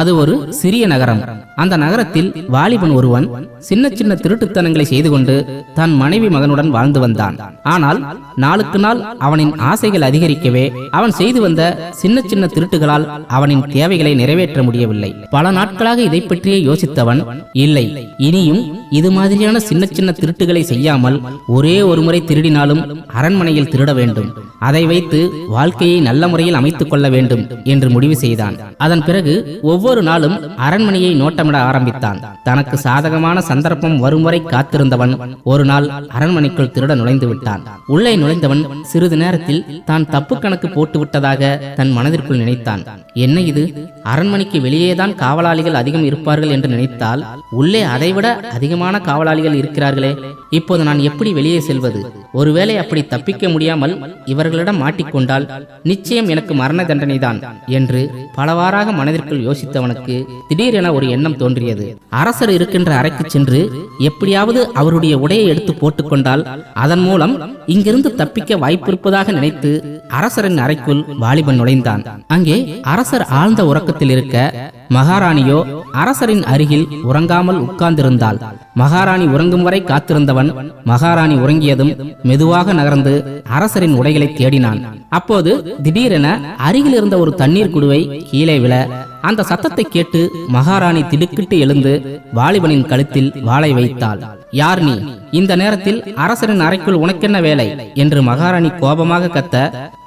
அது ஒரு சிறிய நகரம். அந்த நகரத்தில் வாலிபன் ஒருவன் சின்ன சின்ன திருட்டுத்தனங்களை செய்து கொண்டு தன் மனைவி மகனுடன் வாழ்ந்து வந்தான். ஆனால் நாளுக்கு நாள் அவனின் ஆசைகள் அதிகரிக்கவே அவன் செய்து வந்த சின்ன சின்ன திருட்டுகளால் அவனின் தேவைகளை நிறைவேற்ற முடியவில்லை. பல நாட்களாக இதை பற்றியே யோசித்தவன் இல்லை இனியும் இது மாதிரியான சின்ன சின்ன திருட்டுகளை செய்யாமல் ஒரே ஒரு முறை திருடினாலும் அரண்மனையில் திருட வேண்டும். அதை வைத்து வாழ்க்கையை நல்ல முறையில் அமைத்துக் கொள்ள வேண்டும் என்று முடிவு செய்தான். அதன் பிறகு ஒவ்வொரு ஒவ்வொரு நாளும் அரண்மனையை நோட்டமிட ஆரம்பித்தான். தனக்கு சாதகமான சந்தர்ப்பம் வரும் வரை காத்திருந்தவன் ஒரு நாள் அரண்மனைக்குள் திருட நுழைந்து விட்டான். உள்ளே நுழைந்தவன் சிறிது நேரத்தில் தான் தப்பு கணக்கு போட்டு விட்டதாக தன் மனதிற்குள் நினைத்தான். என்ன இது? அரண்மனைக்கு வெளியேதான் காவலாளிகள் அதிகம் இருப்பார்கள் என்று நினைத்தால் உள்ளே அதைவிட அதிகமான காவலாளிகள் இருக்கிறார்களே இப்போது நான் எப்படி வெளியே செல்வது? ஒருவேளை அப்படி தப்பிக்க முடியாமல் இவர்களிடம் மாட்டிக்கொண்டால் நிச்சயம் எனக்கு மரண தண்டனைதான் என்று பலவாறாக மனதிற்குள் யோசித்தவனுக்கு திடீரென ஒரு எண்ணம் தோன்றியது. அரசர் இருக்கின்ற அறைக்கு சென்று எப்படியாவது அவருடைய உடையை எடுத்து போட்டுக்கொண்டால் அதன் மூலம் இங்கிருந்து தப்பிக்க வாய்ப்பிருப்பதாக நினைத்து அரசரின் அறைக்குள் வாலிபன் நுழைந்தான். அங்கே அரசர் ஆழ்ந்த உறக்கத்தில் இருக்க மகாராணியோ அரசரின் அருகில் உறங்காமல் உட்கார்ந்திருந்தாள். மகாராணி உறங்கும் வரை காத்திருந்தவன் மகாராணி உறங்கியதும் மெதுவாக நகர்ந்து அரசரின் உடைகளை தேடினான். அப்போது திடீரென அருகில் இருந்த ஒரு தண்ணீர் குடுவை கீழே விழ அந்த சத்தத்தை கேட்டு மகாராணி திடுக்கிட்டு எழுந்து வாலிபனின் கழுத்தில் வாளை வைத்தாள். யார் நீ? இந்த நேரத்தில் அரசரின் அறைக்குள் உனக்கென்ன வேலை? என்று மகாராணி கோபமாக கத்த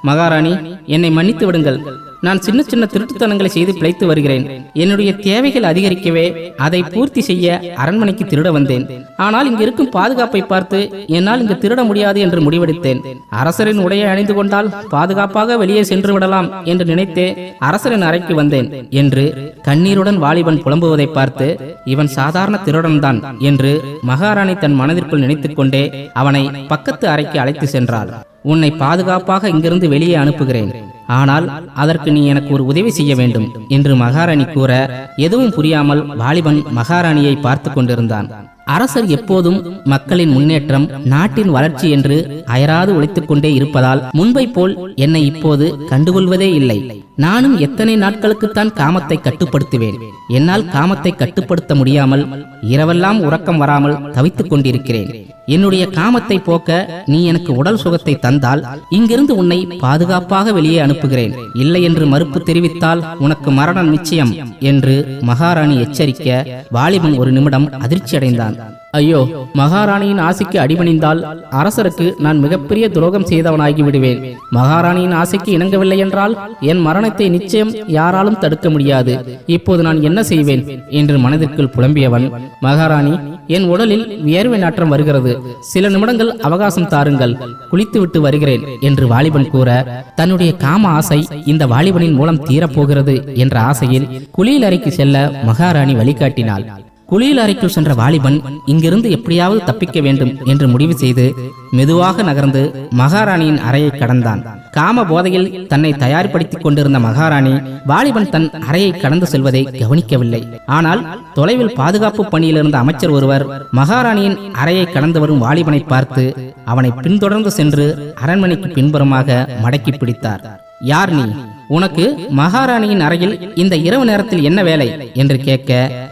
மகாராணி என்னை மன்னித்து விடுங்கள். நான் சின்ன சின்ன திருட்டுத்தனங்களை செய்து பிழைத்து வருகிறேன். என்னுடைய தேவைகள் அதிகரிக்கவே அதை பூர்த்தி செய்ய அரண்மனைக்கு திருட வந்தேன். ஆனால் இங்கு இருக்கும் பாதுகாப்பை பார்த்து என்னால் இங்கு திருட முடியாது என்று முடிவெடுத்தேன். அரசரின் உடையை அணிந்து கொண்டால் பாதுகாப்பாக வெளியே சென்று விடலாம் என்று நினைத்தே அரசரின் அறைக்கு வந்தேன் என்று கண்ணீருடன் வாலிபன் புலம்புவதை பார்த்து இவன் சாதாரண திருடன்தான் என்று மகாராணி தன் மனதிற்குள் நினைத்துக் கொண்டே அவனை பக்கத்து அறைக்கு அழைத்து சென்றாள். உன்னை பாதுகாப்பாக இங்கிருந்து வெளியே அனுப்புகிறேன். ஆனால் அதற்கு நீ எனக்கு ஒரு உதவி செய்ய வேண்டும் என்று மகாராணி கூற எதுவும் புரியாமல் வாலிபன் மகாராணியை பார்த்து கொண்டிருந்தான். அரசர் எப்போதும் மக்களின் முன்னேற்றம் நாட்டின் வளர்ச்சி என்று அயராது உழைத்துக் கொண்டே இருப்பதால் முன்பை போல் என்னை இப்போது கண்டுகொள்வதே இல்லை. நானும் எத்தனை நாட்களுக்குத்தான் காமத்தை கட்டுப்படுத்துவேன். என்னால் காமத்தை கட்டுப்படுத்த முடியாமல் இரவெல்லாம் உறக்கம் வராமல் தவித்துக் கொண்டிருக்கிறேன். என்னுடைய காமத்தை போக்க நீ எனக்கு உடல் சுகத்தை தந்தால் இங்கிருந்து உன்னை பாதுகாப்பாக வெளியே அனுப்புகிறேன். இல்லை என்று மறுப்பு தெரிவித்தால் உனக்கு மரணம் நிச்சயம் என்று மகாராணி எச்சரிக்க வாலிபன் ஒரு நிமிடம் அதிர்ச்சி அடைந்தான். ஐயோ மகாராணியின் ஆசைக்கு அடிபணிந்தால் அரசருக்கு நான் மிகப்பெரிய துரோகம் செய்தவனாகி விடுவேன். மகாராணியின் ஆசைக்கு இணங்கவில்லை என்றால் என் மரணத்தை நிச்சயம் யாராலும் தடுக்க முடியாது. இப்போது நான் என்ன செய்வேன்? என்று மனதிற்குள் புலம்பியவன் மகாராணி என் உடலில் வியர்வை நாற்றம் வருகிறது. சில நிமிடங்கள் அவகாசம் தாருங்கள். குளித்துவிட்டு வருகிறேன் என்று வாலிபன் கூற தன்னுடைய காம ஆசை இந்த வாலிபனின் மூலம் தீரப்போகிறது என்ற ஆசையில் குளியல் அறைக்கு செல்ல மகாராணி வழிகாட்டினாள். குளியல் அறைக்குள் சென்ற வாலிபன் இங்கிருந்து எப்படியாவது தப்பிக்க வேண்டும் என்று முடிவு செய்து மெதுவாக நகர்ந்து மகாராணியின் அறையை கடந்தான். காம போதையில் தன்னை தயார்படுத்திக் கொண்டிருந்த மகாராணி வாலிபன் தன் அறையை கடந்து செல்வதை கவனிக்கவில்லை. ஆனால் தொலைவில் பாதுகாப்பு பணியில் இருந்த அமைச்சர் ஒருவர் மகாராணியின் அறையை கடந்து வரும் வாலிபனை பார்த்து அவனை பின்தொடர்ந்து சென்று அரண்மனைக்கு பின்புறமாக மடக்கி பிடித்தார். யார் நீ? உனக்கு மகாராணியின் அறையில் இந்த இரவு நேரத்தில் என்ன வேலை? என்று கேட்க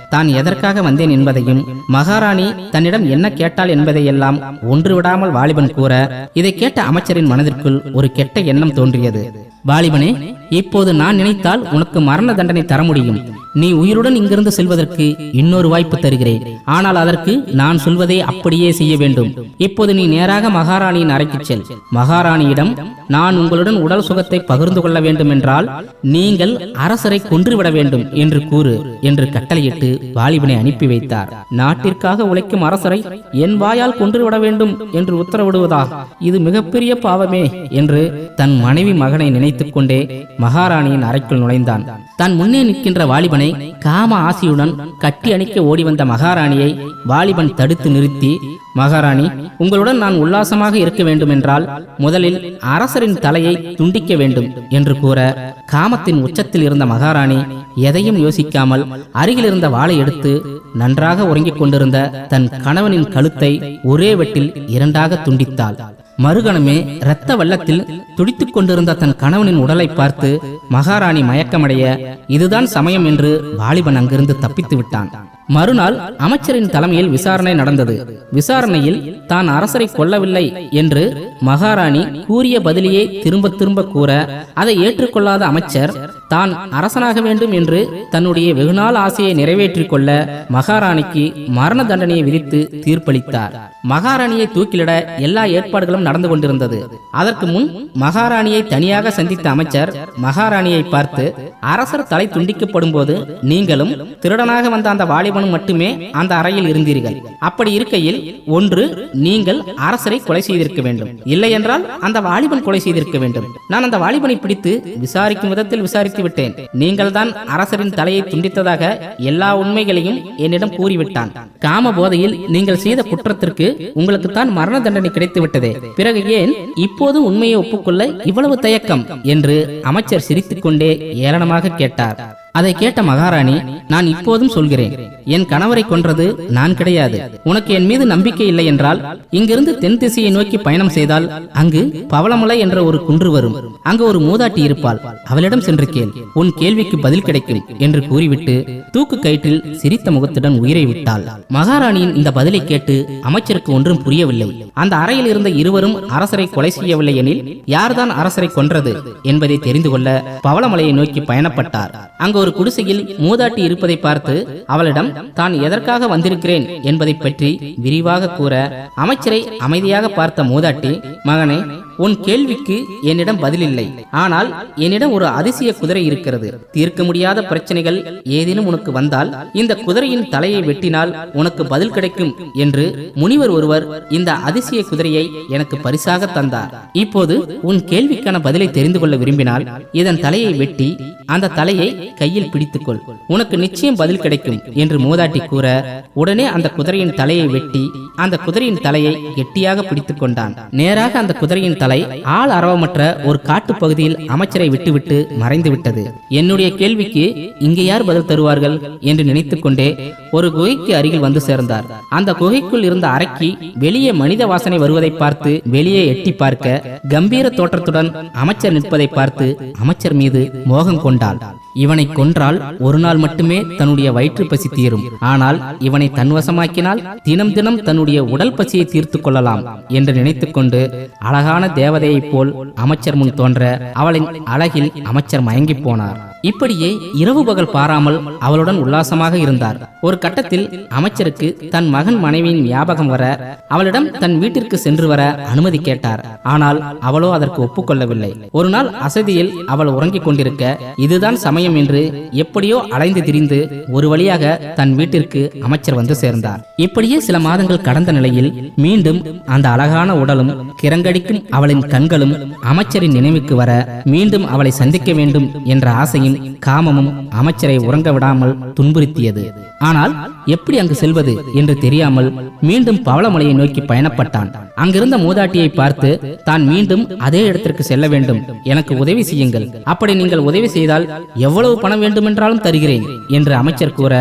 தான் எதற்காக வந்தேன் என்பதையும் மகாராணி தன்னிடம் என்ன கேட்டாள் என்பதையெல்லாம் ஒன்று விடாமல் வாலிபன் கூற இதை கேட்ட அமைச்சரின் மனதிற்குள் ஒரு கெட்ட எண்ணம் தோன்றியது. வாலிபனே இப்போது நான் நினைத்தால் உனக்கு மரண தண்டனை தர முடியும். நீ உயிருடன் இங்கிருந்து செல்வதற்கு இன்னொரு வாய்ப்பு தருகிறேன். ஆனால் அதற்கு நான் சொல்வதை அப்படியே செய்ய வேண்டும். இப்போது நீ நேராக மகாராணியின் அறைக்கு செல். மகாராணியிடம் நான் உங்களுடன் உடல் சுகத்தை பகிர்ந்து கொள்ள வேண்டும் என்றால் நீங்கள் அரசரை கொன்றுவிட வேண்டும் என்று கூறு என்று கட்டளையிட்டு வாலிபனை அனுப்பி வைத்தார். நாட்டிற்காக உழைக்கும் அரசரை என் வாயால் கொன்றுவிட வேண்டும் என்று உத்தரவிடுவதா? இது மிகப்பெரிய பாவமே என்று தன் மனைவி மகனை நினைத்துக் கொண்டே மகாராணியின் அறைக்குள் நுழைந்தான். தன் முன்னே நிற்கின்ற வாலிபனை காம ஆசியுடன் கட்டி அணிக்க ஓடி வந்த மகாராணியை வாலிபன் தடுத்து நிறுத்தி மகாராணி உங்களுடன் நான் உல்லாசமாக இருக்க வேண்டும் என்றால் முதலில் அரசரின் தலையை துண்டிக்க வேண்டும் என்று கூற காமத்தின் உச்சத்தில் இருந்த மகாராணி எதையும் யோசிக்காமல் அருகில் இருந்த வாளை எடுத்து நன்றாக உறங்கிக் கொண்டிருந்த தன் கணவனின் கழுத்தை ஒரே வெட்டில் இரண்டாக துண்டித்தாள். மறுகணமே இரத்த வெள்ளத்தில் துடித்துக் கொண்டிருந்த தன் கணவனின் உடலை பார்த்து மகாராணி மயக்கமடைய. இதுதான் சமயம் என்று வாலிபன் அங்கிருந்து தப்பித்து விட்டான். மறுநாள் அமைச்சரின் தலைமையில் விசாரணை நடந்தது. விசாரணையில் தான் அரசரை கொல்லவில்லை என்று மகாராணி கூறிய பதிலையே திரும்ப திரும்ப கூற அதை ஏற்றுக்கொள்ளாத அமைச்சர் தான் அரசனாக வேண்டும் என்று தன்னுடைய வெகுநாள் ஆசையை நிறைவேற்றிக் கொள்ள மகாராணிக்கு மரண தண்டனையை விதித்து தீர்ப்பளித்தார். மகாராணியை தூக்கிலிட எல்லா ஏற்பாடுகளும் நடந்து கொண்டிருந்தது. அதற்கு முன் மகாராணியை தனியாக சந்தித்த அமைச்சர் மகாராணியை பார்த்து அரசர் தலை துண்டிக்கப்படும் போது நீங்களும் திருடனாக வந்த அந்த வாலிபனும் மட்டுமே அந்த அறையில் இருந்தீர்கள். அப்படி இருக்கையில் ஒன்று நீங்கள் அரசரை கொலை செய்திருக்க வேண்டும். இல்லை என்றால் அந்த வாலிபன் கொலை செய்திருக்க வேண்டும். நான் அந்த வாலிபனை பிடித்து விசாரிக்கும் விதத்தில் விசாரித்து விட்டேன். நீங்கள் தான் அரசரின் தலையை துண்டித்ததாக எல்லா உண்மைகளையும் என்னிடம் கூறிவிட்டான். காம போதையில் நீங்கள் செய்த குற்றத்திற்கு உங்களுக்கு தான் மரண தண்டனை கிடைத்துவிட்டதே. பிறகு ஏன் இப்போது உண்மையை ஒப்புக்கொள்ள இவ்வளவு தயக்கம்? என்று அமைச்சர் சிரித்துக்கொண்டே ஏளனமாக கேட்டார். அதை கேட்ட மகாராணி நான் இப்போதும் சொல்கிறேன். என் கணவரை கொன்றது நான் கிடையாது. உனக்கு என் மீது நம்பிக்கை இல்லை என்றால் இங்கிருந்து தென் திசையை நோக்கி பயணம் செய்தால் அங்கு பவளமலை என்ற ஒரு குன்று வரும். அங்கு ஒரு மூதாட்டி இருப்பாள். அவளிடம் சென்று கேள் உன் கேள்விக்கு பதில் கிடைக்கும் என்று கூறிவிட்டு தூக்கு கயிற்றில் சிரித்த முகத்துடன் உயிரை விட்டாள். மகாராணியின் இந்த பதிலை கேட்டு அமைச்சருக்கு ஒன்றும் புரியவில்லை. அந்த அறையில் இருந்த இருவரும் அரசரை கொலை செய்யவில்லை எனில் யார்தான் அரசரை கொன்றது என்பதை தெரிந்து கொள்ள பவளமலையை நோக்கி பயணப்பட்டார். அங்கு ஒரு குடிசையில் மூதாட்டி இருப்பதை பார்த்து அவளிடம் தான் எதற்காக வந்திருக்கிறேன் என்பதை பற்றி விரிவாக கூற அமைச்சரை அமைதியாக பார்த்த மூதாட்டி மகனை உன் கேள்விக்கு என்னிடம் பதில் இல்லை ஆனால் என்னிடம் ஒரு அதிசய குதிரை இருக்கிறது. தீர்க்க முடியாத பிரச்சனைகள் ஏதேனும் உனக்கு வந்தால் இந்த குதிரையின் தலையை வெட்டினால் உனக்கு பதில் கிடைக்கும் என்று முனிவர் ஒருவர் இந்த அதிசய குதிரையை எனக்கு பரிசாக தந்தார். இப்போது உன் கேள்விக்கான பதிலை தெரிந்து கொள்ள விரும்பினால் இதன் தலையை வெட்டி அந்த தலையை கையில் பிடித்துக்கொள். உனக்கு நிச்சயம் பதில் கிடைக்கும் என்று மூதாட்டி கூற உடனே அந்த குதிரையின் தலையை வெட்டி அந்த குதிரையின் தலையை கெட்டியாக பிடித்துக் கொண்டான் நேராக அந்த குதிரையின் தலை ஆள் அரவமற்ற ஒரு காட்டுப் பகுதியில் அமைச்சரை விட்டுவிட்டு மறைந்து விட்டது என்னுடைய கேள்விக்கு இங்கே யார் பதில் தருவார்கள் என்று நினைத்துக் கொண்டே ஒரு குகைக்கு அருகில் வந்து சேர்ந்தார். அந்த குகைக்குள் இருந்த அறைக்கு வெளியே மனித வாசனை வருவதை பார்த்து வெளியே எட்டி பார்க்க கம்பீர தோற்றத்துடன் அமைச்சர் நிற்பதை பார்த்து அமைச்சர் மீது மோகம் கொண்டாள். இவனை கொன்றால் ஒரு நாள் மட்டுமே தன்னுடைய வயிற்று பசி தீரும். ஆனால் இவனை தன்வசமாக்கினால் தினம் தினம் தன்னுடைய உடல் பசியை தீர்த்து கொள்ளலாம் என்று நினைத்துக்கொண்டு அழகான தேவதையைப் போல் அமைச்சர் முன் தோன்ற அவளின் அழகில் அமைச்சர் மயங்கி போனார். இப்படியே இரவு பகல் பாராமல் அவளுடன் உல்லாசமாக இருந்தார். ஒரு கட்டத்தில் அமைச்சருக்கு தன் மகன் மனைவியின் ஞாபகம் வர அவளிடம் தன் வீட்டிற்கு சென்று வர அனுமதி கேட்டார். ஆனால் அவளோ அதற்கு ஒப்புக்கொள்ளவில்லை. ஒரு நாள் அசதியில் அவள் உறங்கிக் கொண்டிருக்க இதுதான் சமயம் என்று எப்படியோ அலைந்து திரிந்து ஒரு வழியாக தன் வீட்டிற்கு அமைச்சர் வந்து சேர்ந்தார். இப்படியே சில மாதங்கள் கடந்த நிலையில் மீண்டும் அந்த அழகான உடலும் கிறங்கடிக்கும் அவளின் கண்களும் அமைச்சரின் நினைவுக்கு வர மீண்டும் அவளை சந்திக்க வேண்டும் என்ற ஆசையும் காமமும் அமைச்சரை உறங்க விடாமல் துன்புறுத்தியது. ஆனால் எப்படி அங்கு செல்வது என்று தெரியாமல் மீண்டும் பவளமலையை நோக்கி பயணப்பட்டான். அங்கிருந்த மூதாட்டியை பார்த்து தான் மீண்டும் அதே இடத்திற்கு செல்ல வேண்டும். எனக்கு உதவி செய்யுங்கள். அப்படி நீங்கள் உதவி செய்தால் எவ்வளவு பணம் வேண்டுமென்றாலும் தருகிறேன். என்று அமைச்சர் கூற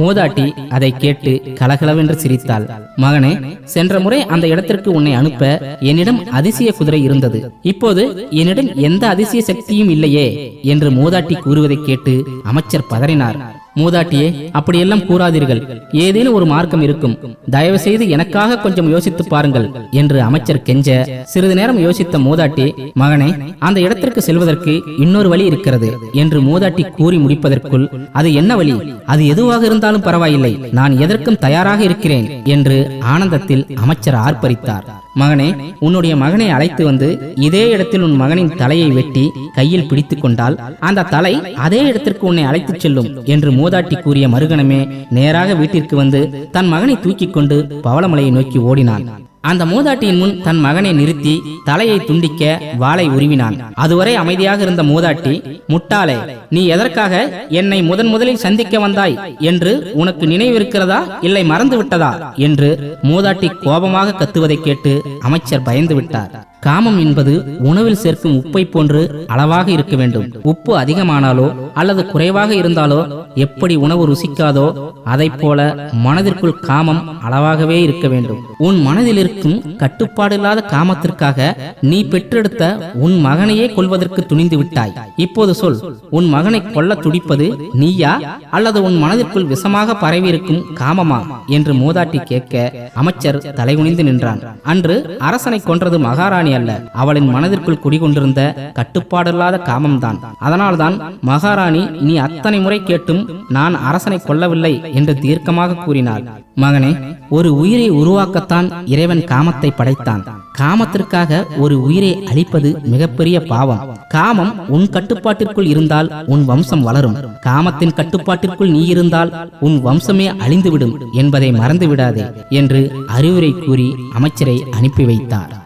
மூதாட்டி அதை கேட்டு கலகலவென்று சிரித்தாள். மகனே சென்ற முறை அந்த இடத்திற்கு உன்னை அனுப்ப என்னிடம் அதிசய குதிரை இருந்தது. இப்போது என்னிடம் எந்த அதிசய சக்தியும் இல்லையே என்று மூதாட்டி கூறுவதை கேட்டு அமைச்சர் பதறினார். மூதாட்டியே அப்படியெல்லாம் கூறாதீர்கள். ஏதேனும் ஒரு மார்க்கம் இருக்கும். தயவு செய்து எனக்காக கொஞ்சம் யோசித்து பாருங்கள் என்று அமைச்சர் கெஞ்ச சிறிது நேரம் யோசித்த மூதாட்டி மகனே அந்த இடத்திற்கு செல்வதற்கு இன்னொரு வழி இருக்கிறது என்று மூதாட்டி கூறி முடிப்பதற்குள் அது என்ன வழி? அது எதுவாக இருந்தாலும் பரவாயில்லை. நான் எதற்கும் தயாராக இருக்கிறேன் என்று ஆனந்தத்தில் அமைச்சர் ஆர்ப்பரித்தார். மகனே உன்னுடைய மகனை அழைத்து வந்து இதே இடத்தில் உன் மகனின் தலையை வெட்டி கையில் பிடித்துக் கொண்டால் அந்த தலை அதே இடத்திற்கு உன்னை அழைத்துச் செல்லும் என்று மூதாட்டி கூறிய மறுகணமே நேராக வீட்டிற்கு வந்து தன் மகனை தூக்கிக் கொண்டு பவளமலையை நோக்கி ஓடினான். அந்த மூதாட்டியின் முன் தன் மகனை நிறுத்தி தலையை துண்டிக்க வாளை உருவினான். அதுவரை அமைதியாக இருந்த மூதாட்டி முட்டாளே நீ எதற்காக என்னை முதன் முதலில் சந்திக்க வந்தாய்? என்று உனக்கு நினைவிருக்கிறதா? இல்லை மறந்து விட்டதா என்று மூதாட்டி கோபமாக கத்துவதை கேட்டு அமைச்சர் பயந்து விட்டார். காமம் என்பது உணவில் சேர்க்கும் உப்பை போன்று அளவாக இருக்க வேண்டும். உப்பு அதிகமானாலோ அல்லது குறைவாக இருந்தாலோ எப்படி உணவு ருசிக்காதோ அதைப் போல மனதிற்குள் காமம் அளவாகவே இருக்க வேண்டும். உன் மனதில் இருக்கும் கட்டுப்பாடில்லாத காமத்திற்காக நீ பெற்றெடுத்த உன் மகனையே கொல்வதற்கு துணிந்து விட்டாய். இப்போது சொல் உன் மகனை கொல்ல துடிப்பது நீயா அல்லது உன் மனதிற்குள் விஷமாக பரவியிருக்கும் காமமா? என்று மூதாட்டி கேட்க அமைச்சர் தலைகுனிந்து நின்றான். அன்று அரசனை கொன்றது மகாராணி அல்ல. அவளின் மனதிற்குள் குடிகொண்டிருந்த கட்டுப்பாடில்லாத காமம்தான். அதனால்தான் மகாராணி நீ அத்தனை முறை கேட்டும் நான் அரசனை கொல்லவில்லை என்று தீர்க்கமாக கூறினாள். மகனே ஒரு உயிரை உருவாக்கத்தான் இறைவன் காமத்தை படைத்தான். காமத்திற்காக ஒரு உயிரை அழிப்பது மிகப்பெரிய பாவம். காமம் உன் கட்டுப்பாட்டிற்குள் இருந்தால் உன் வம்சம் வளரும். காமத்தின் கட்டுப்பாட்டிற்குள் நீ இருந்தால் உன் வம்சமே அழிந்துவிடும் என்பதை மறந்துவிடாதே என்று அறிவுரை கூறி அமைச்சரை அனுப்பி வைத்தார்.